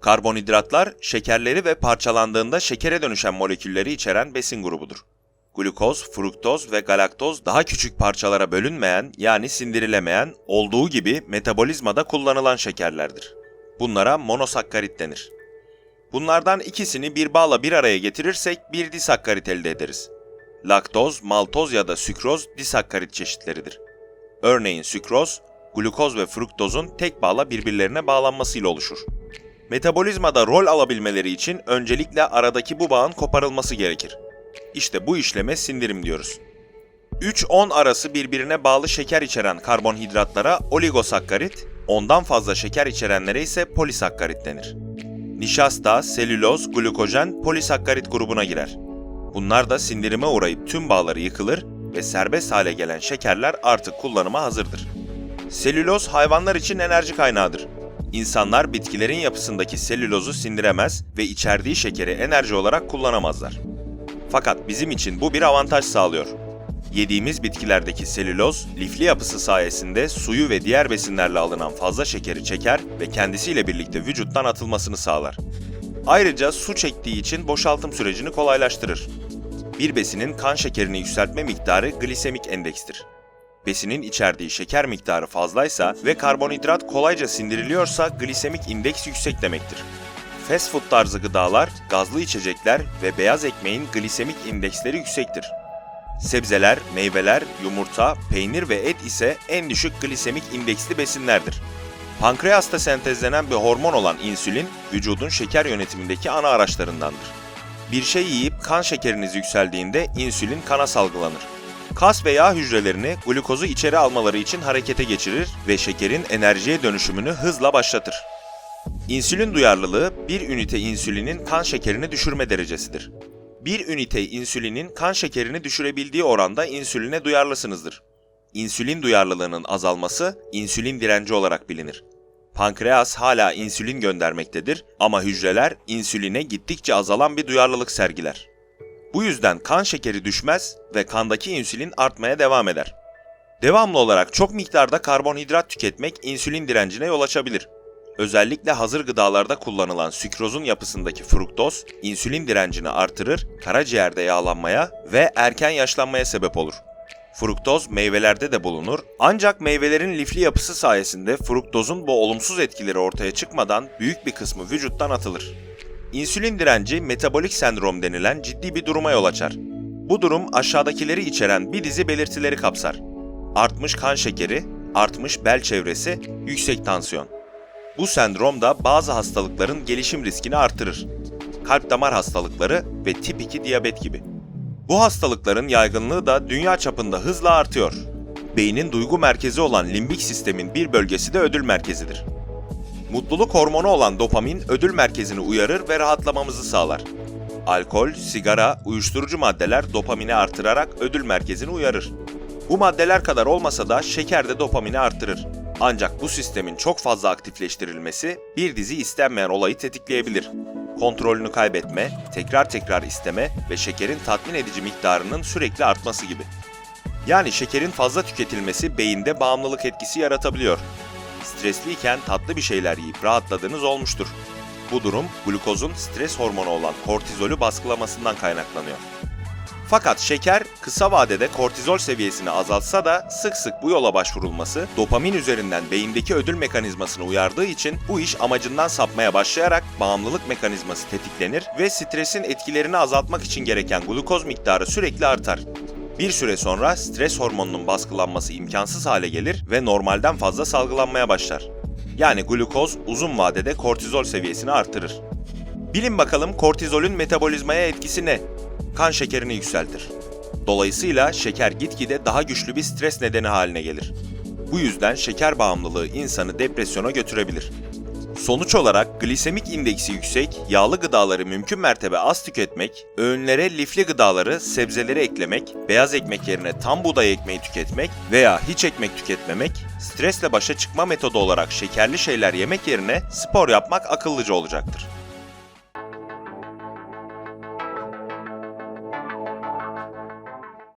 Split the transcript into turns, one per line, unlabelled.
Karbonhidratlar, şekerleri ve parçalandığında şekere dönüşen molekülleri içeren besin grubudur. Glukoz, fruktoz ve galaktoz daha küçük parçalara bölünmeyen yani sindirilemeyen, olduğu gibi metabolizmada kullanılan şekerlerdir. Bunlara monosakkarit denir. Bunlardan ikisini bir bağla bir araya getirirsek bir disakkarit elde ederiz. Laktoz, maltoz ya da sükroz disakkarit çeşitleridir. Örneğin sükroz, glukoz ve fruktozun tek bağla birbirlerine bağlanmasıyla oluşur. Metabolizmada rol alabilmeleri için öncelikle aradaki bu bağın koparılması gerekir. İşte bu işleme sindirim diyoruz. 3-10 arası birbirine bağlı şeker içeren karbonhidratlara oligosakkarit, ondan fazla şeker içerenlere ise polisakkarit denir. Nişasta, selüloz, glukojen polisakkarit grubuna girer. Bunlar da sindirime uğrayıp tüm bağları yıkılır ve serbest hale gelen şekerler artık kullanıma hazırdır. Selüloz hayvanlar için enerji kaynağıdır. İnsanlar bitkilerin yapısındaki selülozu sindiremez ve içerdiği şekeri enerji olarak kullanamazlar. Fakat bizim için bu bir avantaj sağlıyor. Yediğimiz bitkilerdeki selüloz, lifli yapısı sayesinde suyu ve diğer besinlerle alınan fazla şekeri çeker ve kendisiyle birlikte vücuttan atılmasını sağlar. Ayrıca su çektiği için boşaltım sürecini kolaylaştırır. Bir besinin kan şekerini yükseltme miktarı glisemik endekstir. Besinin içerdiği şeker miktarı fazlaysa ve karbonhidrat kolayca sindiriliyorsa glisemik indeks yüksek demektir. Fast food tarzı gıdalar, gazlı içecekler ve beyaz ekmeğin glisemik indeksleri yüksektir. Sebzeler, meyveler, yumurta, peynir ve et ise en düşük glisemik indeksli besinlerdir. Pankreasta sentezlenen bir hormon olan insülin, vücudun şeker yönetimindeki ana araçlarındandır. Bir şey yiyip kan şekeriniz yükseldiğinde insülin kana salgılanır. Kas ve yağ hücrelerini glukozu içeri almaları için harekete geçirir ve şekerin enerjiye dönüşümünü hızla başlatır. İnsülin duyarlılığı bir ünite insülinin kan şekerini düşürme derecesidir. Bir ünite insülinin kan şekerini düşürebildiği oranda insüline duyarlısınızdır. İnsülin duyarlılığının azalması insülin direnci olarak bilinir. Pankreas hala insülin göndermektedir ama hücreler insüline gittikçe azalan bir duyarlılık sergiler. Bu yüzden kan şekeri düşmez ve kandaki insülin artmaya devam eder. Devamlı olarak çok miktarda karbonhidrat tüketmek insülin direncine yol açabilir. Özellikle hazır gıdalarda kullanılan sükrozun yapısındaki fruktoz, insülin direncini artırır, karaciğerde yağlanmaya ve erken yaşlanmaya sebep olur. Fruktoz meyvelerde de bulunur ancak meyvelerin lifli yapısı sayesinde fruktozun bu olumsuz etkileri ortaya çıkmadan büyük bir kısmı vücuttan atılır. İnsülin direnci metabolik sendrom denilen ciddi bir duruma yol açar. Bu durum aşağıdakileri içeren bir dizi belirtileri kapsar. Artmış kan şekeri, artmış bel çevresi, yüksek tansiyon. Bu sendrom da bazı hastalıkların gelişim riskini artırır. Kalp damar hastalıkları ve tip 2 diyabet gibi. Bu hastalıkların yaygınlığı da dünya çapında hızla artıyor. Beynin duygu merkezi olan limbik sistemin bir bölgesi de ödül merkezidir. Mutluluk hormonu olan dopamin ödül merkezini uyarır ve rahatlamamızı sağlar. Alkol, sigara, uyuşturucu maddeler dopamini artırarak ödül merkezini uyarır. Bu maddeler kadar olmasa da şeker de dopamini artırır. Ancak bu sistemin çok fazla aktifleştirilmesi bir dizi istenmeyen olayı tetikleyebilir. Kontrolünü kaybetme, tekrar tekrar isteme ve şekerin tatmin edici miktarının sürekli artması gibi. Yani şekerin fazla tüketilmesi beyinde bağımlılık etkisi yaratabiliyor. Stresliyken tatlı bir şeyler yiyip rahatladığınız olmuştur. Bu durum glukozun stres hormonu olan kortizolü baskılamasından kaynaklanıyor. Fakat şeker kısa vadede kortizol seviyesini azaltsa da sık sık bu yola başvurulması dopamin üzerinden beyindeki ödül mekanizmasını uyardığı için bu iş amacından sapmaya başlayarak bağımlılık mekanizması tetiklenir ve stresin etkilerini azaltmak için gereken glukoz miktarı sürekli artar. Bir süre sonra stres hormonunun baskılanması imkansız hale gelir ve normalden fazla salgılanmaya başlar. Yani glukoz uzun vadede kortizol seviyesini artırır. Bilin bakalım kortizolün metabolizmaya etkisi ne? Kan şekerini yükseltir. Dolayısıyla şeker gitgide daha güçlü bir stres nedeni haline gelir. Bu yüzden şeker bağımlılığı insanı depresyona götürebilir. Sonuç olarak glisemik indeksi yüksek, yağlı gıdaları mümkün mertebe az tüketmek, öğünlere lifli gıdaları, sebzeleri eklemek, beyaz ekmek yerine tam buğday ekmeği tüketmek veya hiç ekmek tüketmemek, stresle başa çıkma metodu olarak şekerli şeyler yemek yerine spor yapmak akıllıca olacaktır.